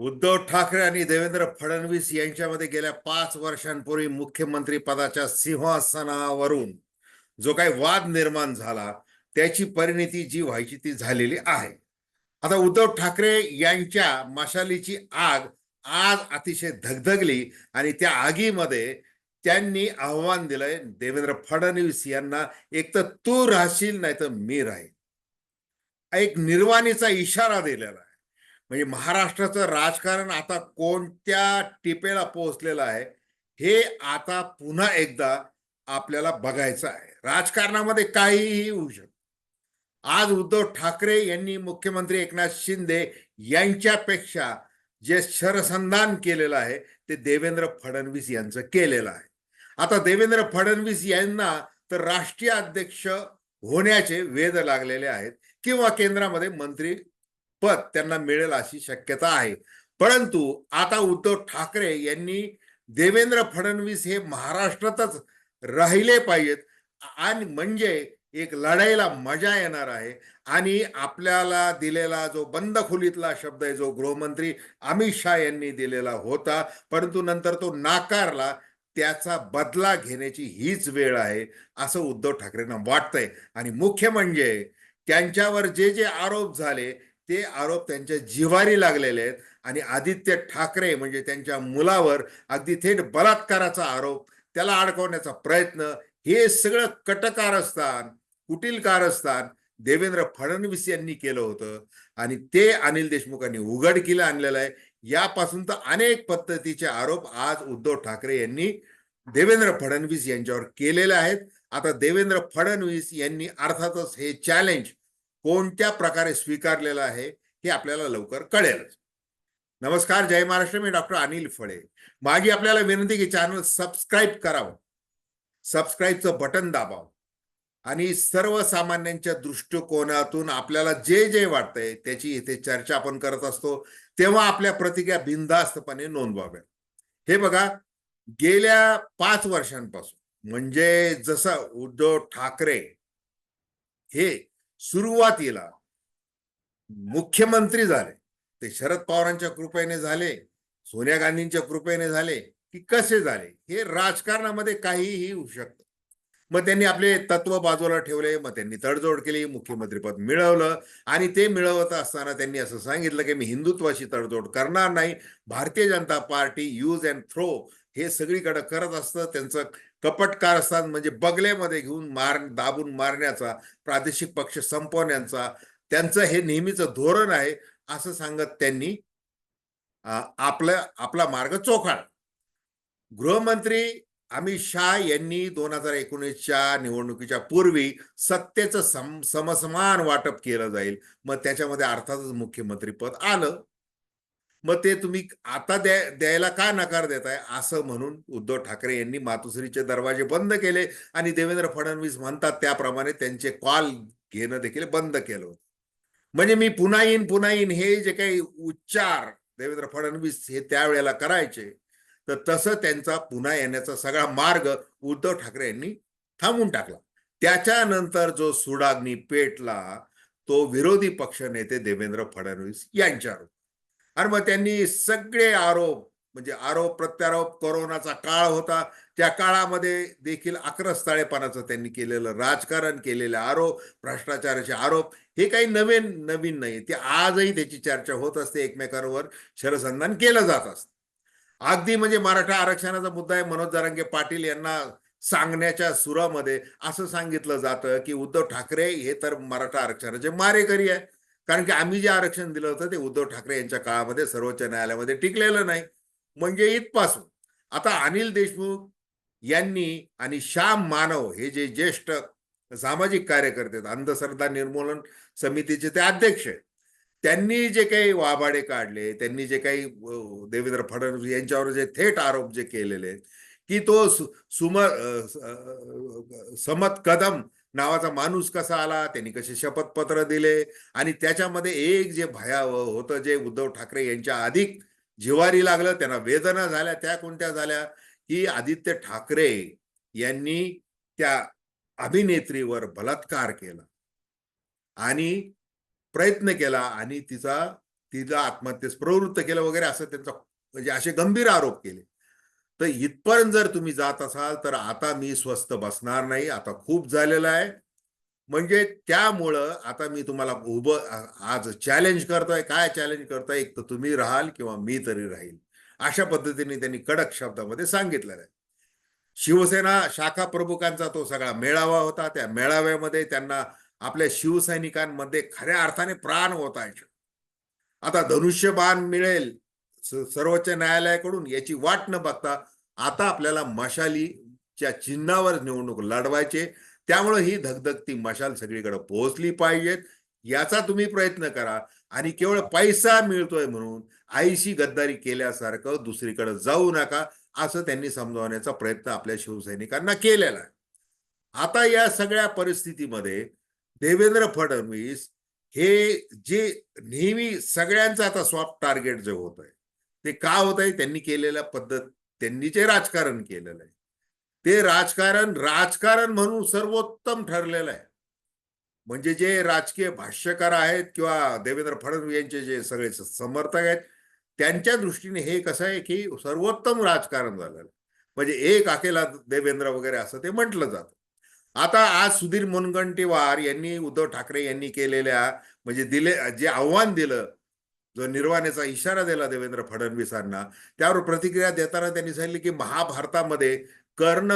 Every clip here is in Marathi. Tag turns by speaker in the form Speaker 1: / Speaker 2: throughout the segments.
Speaker 1: उद्धव ठाकरे आणि देवेंद्र फडणवीस यांच्यामध्ये गेल्या पाच वर्षांपूर्वी मुख्यमंत्री पदाच्या सिंहासनावरून जो काही वाद निर्माण झाला त्याची परिणिती जी व्हायची ती झालेली आहे. आता उद्धव ठाकरे यांच्या मशालीची आग आज अतिशय धगधगली आणि त्या आगीमध्ये त्यांनी आव्हान दिलंय देवेंद्र फडणवीस यांना. एक तर तू राहशील नाही तर मी राहील एक निर्वाणीचा इशारा दिलेला आहे. म्हणजे महाराष्ट्राचं राजकारण आता कोणत्या टिपेला पोहोचलेलं आहे हे आता पुन्हा एकदा आपल्याला बघायचं आहे. राजकारणामध्ये काहीही होऊ शकतं आज उद्धव ठाकरे यांनी मुख्यमंत्री एकनाथ शिंदे यांच्यापेक्षा जे शरसंधान केलेलं आहे ते देवेंद्र फडणवीस यांचं केलेलं आहे. आता देवेंद्र फडणवीस यांना तर राष्ट्रीय अध्यक्ष होण्याचे वेध लागलेले आहेत किंवा केंद्रामध्ये मंत्री पद त्यांना मिळेल अशी शक्यता आहे. परंतु आता उद्धव ठाकरे यांनी देवेंद्र फडणवीस हे महाराष्ट्रातच राहिले पाहिजेत. आणि म्हणजे एक लढाईला मजा येणार आहे. आणि आपल्याला दिलेला जो बंद खोलीतला शब्द आहे जो गृहमंत्री अमित शाह यांनी दिलेला होता परंतु नंतर तो नाकारला त्याचा बदला घेण्याची हीच वेळ आहे असं उद्धव ठाकरेंना वाटतंय. आणि मुख्य म्हणजे त्यांच्यावर जे जे आरोप झाले ते आरोप त्यांच्या जिवारी लागलेले आहेत. आणि आदित्य ठाकरे म्हणजे त्यांच्या मुलावर अगदी थेट बलात्काराचा आरोप त्याला अडकवण्याचा प्रयत्न हे सगळं कटकारस्थान कुटील कारस्थान देवेंद्र फडणवीस यांनी केलं होतं. आणि ते अनिल देशमुखांनी उघडकीला आणलेलं आहे. यापासून तर अनेक पद्धतीचे आरोप आज उद्धव ठाकरे यांनी देवेंद्र फडणवीस यांच्यावर केलेले आहेत. आता देवेंद्र फडणवीस यांनी अर्थातच हे चॅलेंज कोणत्या प्रकारे स्वीकारलेलं आहे हे आपल्याला लवकर कळेलच नमस्कार जय महाराष्ट्र. मी डॉक्टर अनिल फळे. माझी आपल्याला विनंती की चॅनल सबस्क्राईब करावं. सबस्क्राईबचं बटन दाबावं. आणि सर्वसामान्यांच्या दृष्टिकोनातून आपल्याला जे जे वाटतंय त्याची इथे चर्चा आपण करत असतो तेव्हा आपल्या प्रतिक्रिया बिनधास्तपणे नोंदवाव्या हे बघा गेल्या पाच वर्षांपासून म्हणजे जसं उद्धव ठाकरे हे सुरुवातीला मुख्यमंत्री झाले. ते शरद पवारांच्या कृपेने झाले सोनिया गांधींच्या कृपेने झाले की कसे झाले हे राजकारणामध्ये काहीही होऊ शकतं. मग त्यांनी आपले तत्व बाजूला ठेवले मग त्यांनी तडजोड केली मुख्यमंत्रीपद मिळवलं आणि ते मिळवत असताना त्यांनी असं सांगितलं की मी हिंदुत्वाशी तडजोड करणार नाही. Bharatiya Janata party use and throw हे सगळीकडे करत असतं त्यांचं कपटकारस्थान म्हणजे बगलेमध्ये घेऊन मार दाबून मारण्याचा प्रादेशिक पक्ष संपवण्याचा त्यांचं हे नेहमीचं धोरण आहे असं सांगत त्यांनी आपलं आपला मार्ग चोखाळ गृहमंत्री अमित शाह यांनी दोन हजार एकोणीसच्या निवडणुकीच्या पूर्वी सत्तेचं सम समसमान वाटप केलं जाईल. मग त्याच्यामध्ये अर्थातच मुख्यमंत्रीपद आलं. मग ते तुम्ही आता द्या द्यायला का नकार देताय? असं म्हणून उद्धव ठाकरे यांनी मातुश्रीचे दरवाजे बंद केले आणि देवेंद्र फडणवीस म्हणतात त्याप्रमाणे त्यांचे कॉल घेणं देखील बंद केलं होतं. म्हणजे मी पुन्हा येईन पुन्हा येईन हे जे काही उच्चार देवेंद्र फडणवीस हे त्यावेळेला करायचे तर तसं त्यांचा पुन्हा येण्याचा सगळा मार्ग उद्धव ठाकरे यांनी थांबून टाकला. त्याच्यानंतर जो सुडाग्नी पेटला तो विरोधी पक्ष नेते देवेंद्र फडणवीस यांच्यावर आणि मग त्यांनी सगळे आरोप म्हणजे आरोप प्रत्यारोप कोरोनाचा काळ होता. त्या काळामध्ये देखील अक्रस्ताळेपणाचं त्यांनी केलेलं राजकारण केलेले आरोप भ्रष्टाचाराचे आरोप हे काही नवीन नवीन नाही. ते आजही त्याची चर्चा होत असते एकमेकांवर शरसंधान केलं जात असतं. अगदी म्हणजे मराठा आरक्षणाचा मुद्दा आहे मनोज दरंगे पाटील यांना सांगण्याच्या सुरामध्ये असं सांगितलं जातं की उद्धव ठाकरे हे तर मराठा आरक्षणाचे मारेकरी आहे कारण की आम्ही जे आरक्षण दिलं होतं ते उद्धव ठाकरे यांच्या काळामध्ये सर्वोच्च न्यायालयामध्ये टिकलेलं नाही. म्हणजे इथपासून आता अनिल देशमुख यांनी आणि श्याम मानव हे जे ज्येष्ठ सामाजिक कार्यकर्ते आहेत अंधश्रद्धा निर्मूलन समितीचे ते अध्यक्ष आहेत त्यांनी जे काही वाभाडे काढले त्यांनी जे काही देवेंद्र फडणवीस यांच्यावर जे थेट आरोप जे केलेले आहेत की तो सुम समत कदम नावाचा माणूस कसा आला? त्यांनी कसे शपथपत्र दिले? आणि त्याच्यामध्ये एक जे भयावह होतं जे उद्धव ठाकरे यांच्या अधिक जिवारी लागलं त्यांना वेदना झाल्या त्या कोणत्या झाल्या? की आदित्य ठाकरे यांनी त्या अभिनेत्रीवर बलात्कार केला. आणि प्रयत्न केला आणि तिचा तिला आत्महत्येस प्रवृत्त केलं वगैरे असं त्यांचा म्हणजे असे गंभीर आरोप केले. तर इथपर्यंत जर तुम्ही जात असाल तर आता मी स्वस्त बसणार नाही. आता खूप झालेलं आहे. म्हणजे त्यामुळं आता मी तुम्हाला उभं आज चॅलेंज करतोय. काय चॅलेंज करतोय? एक तर तुम्ही राहाल किंवा मी तरी राहील. अशा पद्धतीने त्यांनी कडक शब्दामध्ये सांगितलेलं आहे. शिवसेना शाखा प्रमुखांचा तो सगळा मेळावा होता. त्या मेळाव्यामध्ये त्यांना आपल्या शिवसैनिकांमध्ये खऱ्या अर्थाने प्राण होतायचे आता धनुष्यबाण मिळेल. सर्वोच्च न्यायालयाकडून याची वाट न बघता आता आपल्याला मशालीच्या चिन्हावर निवडणूक लढवायचे. त्यामुळे ही धगधगती मशाल सगळीकडे पोहोचली पाहिजेत. याचा तुम्ही प्रयत्न करा. आणि केवळ पैसा मिळतोय म्हणून आईशी गद्दारी केल्यासारखं दुसरीकडे जाऊ नका असं त्यांनी समजावण्याचा प्रयत्न आपल्या शिवसैनिकांना केलेला आहे. आता या सगळ्या परिस्थितीमध्ये देवेंद्र फडणवीस हे जे नेहमी सगळ्यांचं आता सॉफ्ट टार्गेट जे होत आहे ते का होत आहे त्यांनी केलेल्या पद्धत त्यांनी जे राजकारण केलेलं आहे. ते राजकारण राजकारण म्हणून सर्वोत्तम ठरलेलं आहे. म्हणजे जे राजकीय भाष्यकार आहेत किंवा देवेंद्र फडणवीस यांचे जे सगळे समर्थक आहेत त्यांच्या दृष्टीने हे कसं आहे की सर्वोत्तम राजकारण झालेलं म्हणजे एक अकेला देवेंद्र वगैरे असं ते म्हटलं जातं. आता आज सुधीर मुनगंटीवार यांनी उद्धव ठाकरे यांनी केलेल्या म्हणजे दिले जे आव्हान दिलं जो निर्वाण्याचा इशारा दिला देवेंद्र फडणवीसांना त्यावर प्रतिक्रिया देताना त्यांनी सांगितले की महाभारतामध्ये कर्ण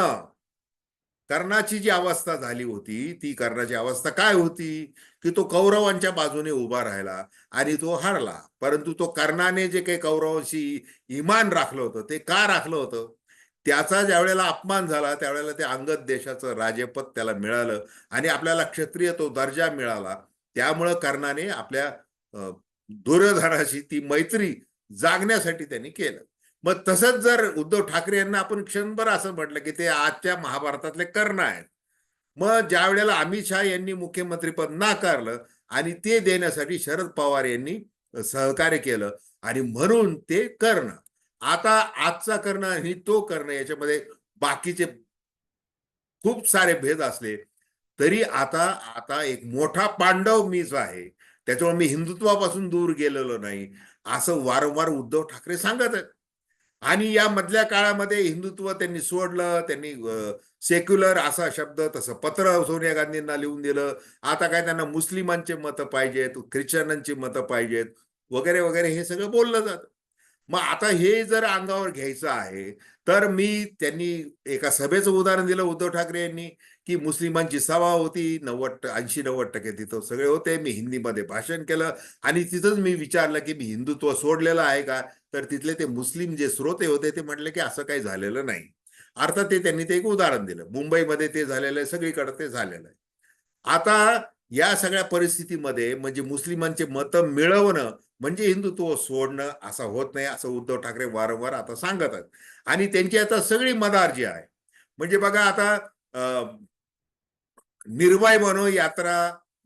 Speaker 1: कर्णाची जी अवस्था झाली होती ती कर्णाची अवस्था काय होती? की तो कौरवांच्या बाजूने उभा राहिला आणि तो हारला. परंतु तो कर्णाने जे काही कौरवांशी इमान राखलं होतं ते का राखलं होतं? त्याचा ज्या वेळेला अपमान झाला त्यावेळेला ते अंगद देशाचं राजेपद त्याला मिळालं आणि आपल्याला क्षत्रिय तो दर्जा मिळाला. त्यामुळं कर्णाने आपल्या अं, दुर्योधनाशी ती मैत्री जागण्यासाठी त्यांनी केलं. मग तसंच जर उद्धव ठाकरे यांना आपण क्षणभर असं म्हटलं की ते आजच्या महाभारतातले कर्ण आहेत. मग ज्या वेळेला अमित शहा यांनी मुख्यमंत्रीपद नाकारलं आणि ते देण्यासाठी शरद पवार यांनी सहकार्य केलं आणि म्हणून ते कर्ण. आता आजचा कर्ण आणि तो कर्ण याच्यामध्ये बाकीचे खूप सारे भेद असले तरी आता आता एक मोठा पांडव मीच आहे. त्याच्यामुळे मी हिंदुत्वापासून दूर गेलेलो नाही. असं वारंवार उद्धव ठाकरे सांगत आहेत आणि या मधल्या काळामध्ये हिंदुत्व त्यांनी सोडलं त्यांनी सेक्युलर असा शब्द तसं पत्र सोनिया गांधींना लिहून दिलं. आता काय त्यांना मुस्लिमांचे मतं पाहिजेत ख्रिश्चनांची मतं पाहिजेत वगैरे वगैरे हे सगळं बोललं जातं. मग आता हे जर अंगावर घ्यायचं आहे तर मी त्यांनी एका सभेचं उदाहरण दिलं उद्धव ठाकरे यांनी. की मुस्लिमांची सभा होती नव्वद ऐंशी नव्वद टक्के तिथं सगळे होते. मी हिंदीमध्ये भाषण केलं आणि तिथंच मी विचारलं की मी हिंदुत्व सोडलेलं आहे का? तर तिथले ते मुस्लिम जे श्रोते होते ते म्हटले की असं काही झालेलं नाही. अर्थात ते त्यांनी ते एक उदाहरण दिलं. मुंबईमध्ये ते झालेलं आहे सगळीकडे ते झालेलं आहे. आता या सगळ्या परिस्थितीमध्ये म्हणजे मुस्लिमांचे मतं मिळवणं म्हणजे हिंदुत्व सोडणं असं होत नाही असं उद्धव ठाकरे वारंवार आता सांगत आहेत. आणि त्यांची आता सगळी मदार जी आहे. म्हणजे बघा आता निर्भय म्हणून यात्रा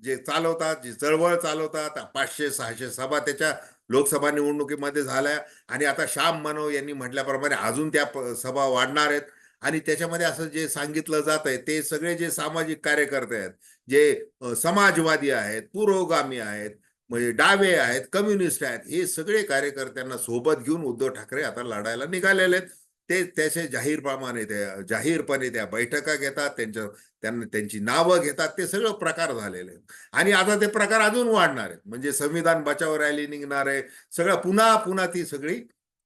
Speaker 1: जे चालवतात जे चळवळ चालवतात पाचशे सहाशे सभा त्याच्या लोकसभा निवडणुकीमध्ये झाल्या. आणि आता श्याम मानव यांनी म्हटल्याप्रमाणे अजून त्या सभा वाढणार आहेत. आणि त्याच्यामध्ये असं जे सांगितलं जात आहे ते सगळे जे सामाजिक कार्यकर्ते आहेत जे समाजवादी आहेत पुरोगामी आहेत म्हणजे डावे आहेत कम्युनिस्ट आहेत हे सगळे कार्यकर्त्यांना सोबत घेऊन उद्धव ठाकरे आता लढायला निघालेले आहेत. ते त्याचे जाहीरप्रमाणे त्या जाहीरपणे त्या बैठका घेतात त्यांच्या त्यांना त्यांची नावं घेतात ते सगळं प्रकार झालेले आहेत. आणि आता ते प्रकार अजून वाढणार आहेत. म्हणजे संविधान बचाव रॅली निघणार आहे. सगळं पुन्हा पुन्हा ती सगळी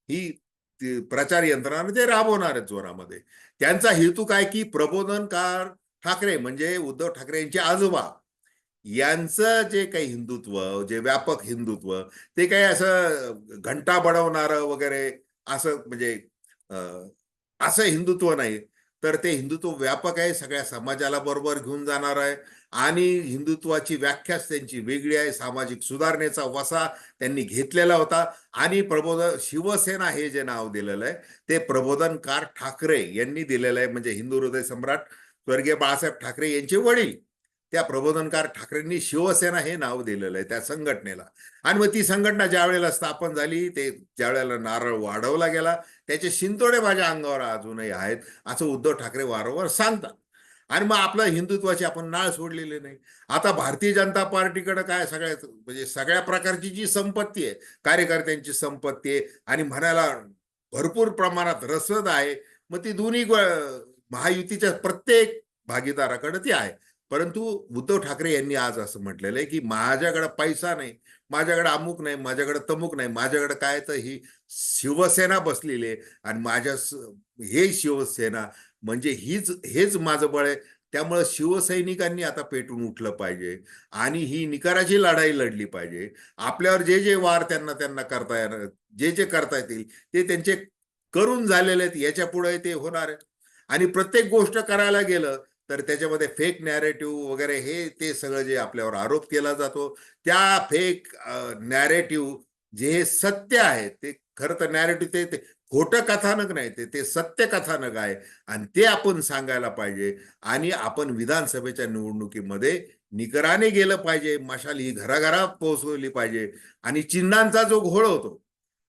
Speaker 1: ही प्रचार यंत्रणा ते राबवणार आहेत जोरामध्ये. त्यांचा हेतू काय की प्रबोधनकार ठाकरे म्हणजे उद्धव ठाकरे यांचे आजोबा. यांचं जे काही हिंदुत्व जे व्यापक हिंदुत्व ते काही असं घंटा बडवणारं वगैरे असं म्हणजे असं हिंदुत्व नाही. तर ते हिंदुत्व व्यापक आहे सगळ्या समाजाला बरोबर घेऊन जाणार आहे आणि हिंदुत्वाची व्याख्याच त्यांची वेगळी आहे. सामाजिक सुधारणेचा वसा त्यांनी घेतलेला होता आणि प्रबोधन शिवसेना हे जे नाव दिलेलं आहे ते प्रबोधनकार ठाकरे यांनी दिलेलं आहे. म्हणजे हिंदू हृदय सम्राट स्वर्गीय बाळासाहेब ठाकरे यांचे वडील. त्या प्रबोधनकार ठाकरेंनी शिवसेना हे नाव दिलेलं आहे त्या संघटनेला. आणि मग ती संघटना ज्या वेळेला स्थापन झाली ते ज्या वेळेला नारळ वाढवला गेला त्याचे शिंतोडे माझ्या अंगावर अजूनही आहेत असं उद्धव ठाकरे वारंवार सांगतात. आणि मग आपलं हिंदुत्वाची आपण नाळ सोडलेली नाही. आता भारतीय जनता पार्टीकडे काय सगळ्या म्हणजे सगळ्या प्रकारची जी संपत्ती आहे कार्यकर्त्यांची संपत्ती आहे आणि म्हणायला भरपूर प्रमाणात रसद आहे मग ती दोन्ही महायुतीच्या प्रत्येक भागीदाराकडे ती आहे. परंतु उद्धव ठाकरे यांनी आज असं म्हटलेलं आहे की माझ्याकडे पैसा नाही माझ्याकडे अमुक नाही माझ्याकडे तमुक नाही माझ्याकडे काय तर ही शिवसेना बसलेली आहे आणि माझ्या हे शिवसेना म्हणजे हीच हेच माझं बळ आहे. त्यामुळे शिवसैनिकांनी आता पेटून उठलं पाहिजे आणि ही निकाराची लढाई लढली पाहिजे. आपल्यावर जे जे वार त्यांना त्यांना करता येणार जे जे करता येतील ते त्यांचे करून झालेले आहेत याच्यापुढे ते होणार आहे. आणि प्रत्येक गोष्ट करायला गेलं तर त्याच्यामध्ये फेक नॅरेटिव्ह वगैरे हे ते सगळं जे आपल्यावर आरोप केला जातो त्या फेक नॅरेटिव्ह जे सत्य आहे ते खरं तर नॅरेटिव्ह ते खोटं कथानक नाही ते ते सत्य कथानक आहे. आणि ते आपण सांगायला पाहिजे. आणि आपण विधानसभेच्या निवडणुकीमध्ये निकराने गेलं पाहिजे. मशाल ही घराघरात पोहोचवली पाहिजे. आणि चिन्हांचा जो घोळ होतो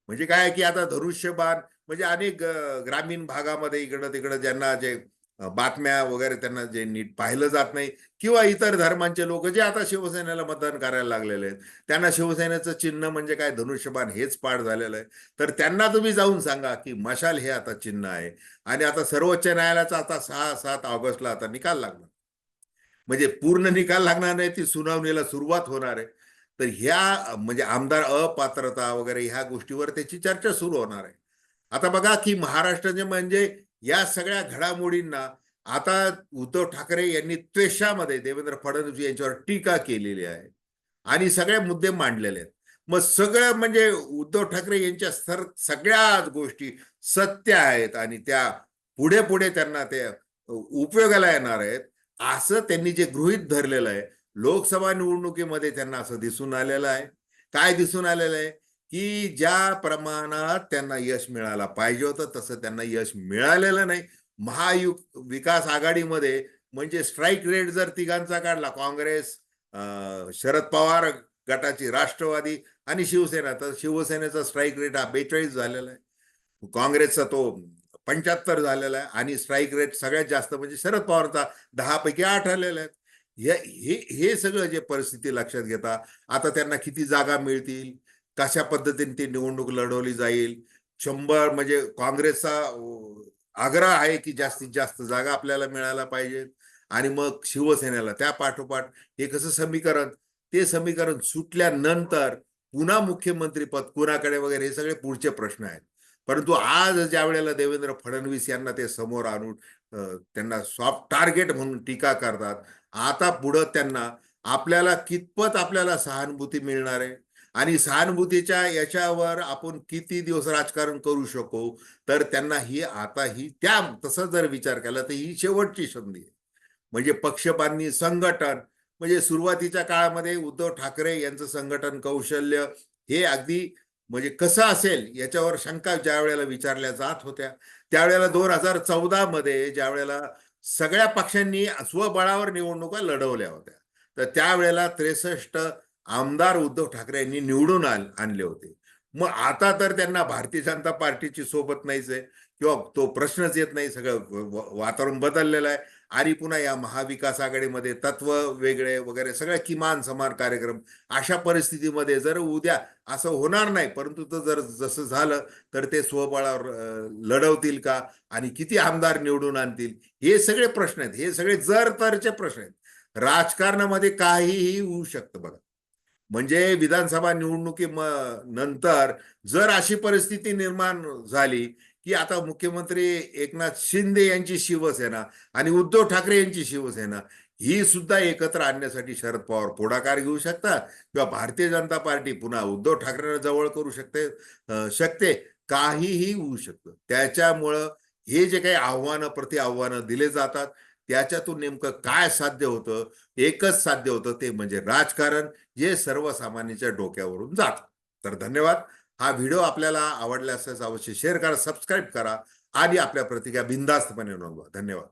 Speaker 1: म्हणजे काय की आता धनुष्यबाण म्हणजे अनेक ग्रामीण भागामध्ये इकडं तिकडं ज्यांना जे बातम्या वगैरे त्यांना जे नीट पाहिलं जात नाही किंवा इतर धर्मांचे लोक जे आता शिवसेनेला मतदान करायला लागलेले आहेत त्यांना शिवसेनेचं चिन्ह म्हणजे काय? धनुष्यबाण हेच पाठ झालेलं आहे. तर त्यांना तुम्ही जाऊन सांगा की मशाल हे आता चिन्ह आहे आणि आता सर्वोच्च न्यायालयाचा आता सहा सात ऑगस्टला आता निकाल लागणार. म्हणजे पूर्ण निकाल लागणार नाही ती सुनावणीला सुरुवात होणार आहे. तर ह्या म्हणजे आमदार अपात्रता वगैरे ह्या गोष्टीवर त्याची चर्चा सुरू होणार आहे. आता बघा की महाराष्ट्राचे म्हणजे या सगळ्या घडामोडींना आता उद्धव ठाकरे यांनी त्वेषामध्ये देवेंद्र फडणवीस यांच्यावर टीका केलेली आहे. आणि सगळे मुद्दे मांडलेले आहेत. मग सगळं म्हणजे उद्धव ठाकरे यांच्या सर सगळ्याच गोष्टी सत्य आहेत आणि त्या पुढे पुढे त्यांना ते उपयोगाला येणार आहेत. असं त्यांनी जे गृहीत धरलेलं आहे लोकसभा निवडणुकीमध्ये त्यांना असं दिसून आलेलं आहे. काय दिसून आलेलं आहे? की ज्या प्रमाणात त्यांना यश मिळायला पाहिजे होतं तसं त्यांना यश मिळालेलं नाही. महायुग विकास आघाडीमध्ये म्हणजे स्ट्राईक रेट जर तिघांचा काढला काँग्रेस शरद पवार गटाची राष्ट्रवादी आणि शिवसेना तर शिवसेनेचा स्ट्राईक रेट हा बेचाळीस झालेला आहे. काँग्रेसचा तो पंच्याहत्तर झालेला आहे आणि स्ट्राईक रेट सगळ्यात जास्त म्हणजे शरद पवारचा दहा पैकी आठ आलेले आहेत हे हे सगळं जे परिस्थिती लक्षात घेता आता त्यांना किती जागा मिळतील? कशा पद्धतीने ती निवडणूक लढवली जाईल? शंभर म्हणजे काँग्रेसचा आग्रह आहे की जास्तीत जास्त जागा आपल्याला मिळायला पाहिजेत. आणि मग शिवसेनेला त्या पाठोपाठ हे कसं समीकरण? ते समीकरण सुटल्यानंतर पुन्हा मुख्यमंत्री पद कुणाकडे वगैरे हे सगळे पुढचे प्रश्न आहेत. परंतु आज ज्या वेळेला देवेंद्र फडणवीस यांना ते समोर आणून त्यांना सॉफ्ट टार्गेट म्हणून टीका करतात आता पुढं त्यांना आपल्याला कितपत आपल्याला सहानुभूती मिळणार आहे? आणि सहानुभूतीच्या याच्यावर आपण किती दिवस राजकारण करू शकू तर त्यांना ही आता ही त्या तसं जर विचार केला तर ही शेवटची संधी आहे. म्हणजे पक्षपांनी संघटन म्हणजे सुरुवातीच्या काळामध्ये उद्धव ठाकरे यांचं संघटन कौशल्य हे अगदी म्हणजे कसं असेल याच्यावर शंका ज्या वेळेला विचारल्या जात होत्या त्यावेळेला दोन हजार चौदा मध्ये ज्या वेळेला सगळ्या पक्षांनी स्वबळावर निवडणुका लढवल्या होत्या. तर त्यावेळेला त्रेसष्ट आमदार उद्धव ठाकरे यांनी निवडून आण- आणले होते. मग आता तर त्यांना भारतीय जनता पार्टीची सोबत नाहीच आहे किंवा तो प्रश्नच येत नाही सगळं वातावरण बदललेलं आहे. आणि पुन्हा या महाविकास आघाडीमध्ये तत्व वेगळे वगैरे सगळे किमान समान कार्यक्रम अशा परिस्थितीमध्ये जर उद्या असं होणार नाही परंतु तर जर जसं झालं तर ते स्वबळावर लढवतील का? आणि किती आमदार निवडून आणतील? हे सगळे प्रश्न आहेत. हे सगळे जर तरचे प्रश्न आहेत. राजकारणामध्ये काहीही होऊ शकतं बघा. म्हणजे विधानसभा निवडणुकी म- नंतर जर अशी परिस्थिती निर्माण झाली की आता मुख्यमंत्री एकनाथ शिंदे यांची शिवसेना आणि उद्धव ठाकरे यांची शिवसेना ही सुद्धा एकत्र आणण्यासाठी शरद पवार पुढाकार घेऊ शकतात किंवा भारतीय जनता पार्टी पुन्हा उद्धव ठाकरेंना जवळ करू शकते शकते काहीही होऊ शकतं. त्याच्यामुळं हे जे काही आव्हानं प्रति आव्हानं दिले जातात त्याच्यातून नेमकं काय साध्य होतं? एकच साध्य होतं ते म्हणजे राजकारण जे सर्वसामान्यांच्या डोक्यावरून जात. तर धन्यवाद. हा व्हिडिओ आपल्याला आवडला असल्यास अवश्य शेअर करा सबस्क्राईब करा आणि आपल्या प्रतिक्रिया बिनधास्तपणे नोंदवा. धन्यवाद.